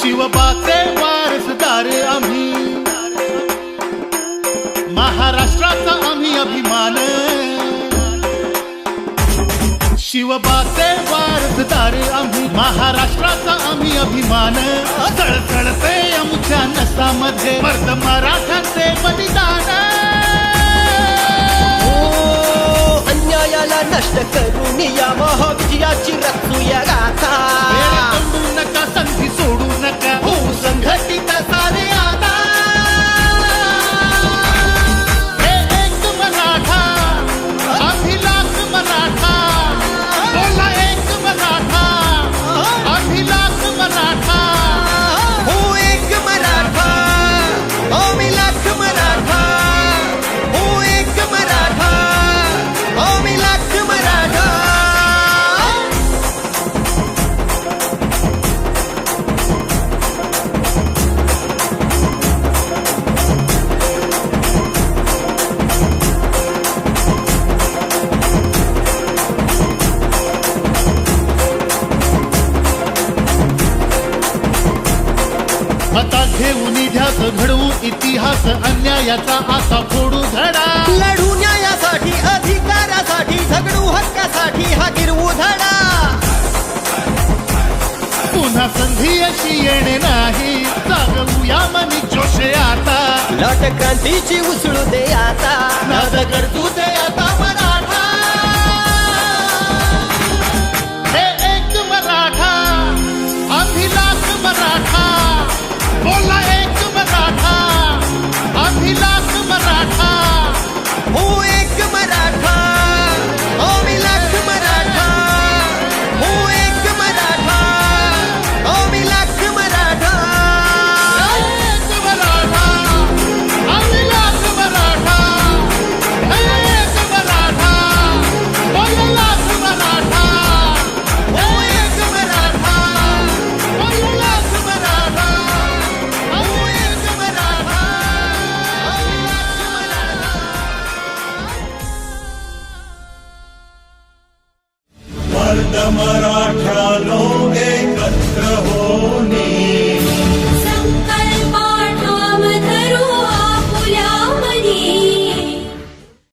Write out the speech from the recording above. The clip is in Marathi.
शिवबाचे वारसदार आम्ही. महाराष्ट्राचा आम्ही अभिमान. शिवबाचे वारसदार आम्ही. महाराष्ट्राचा आम्ही अभिमान. सळसळते आमच्या नसामध्ये. मर्द मराठाचे बलिदान. अन्यायाला नष्ट करून या महाविजयाची रचूया गाथा. आता घेऊन ध्यास घडवू इतिहास अन्यायाचा आता फोडू धडा. लढू न्यायासाठी अधिकारासाठी झगडू हक्कासाठी हा गिरवू धडा. पुन्हा संधी अशी येणे नाही जागवूया मनी जोशे आता. लाट क्रांतीची उसळू दे आता.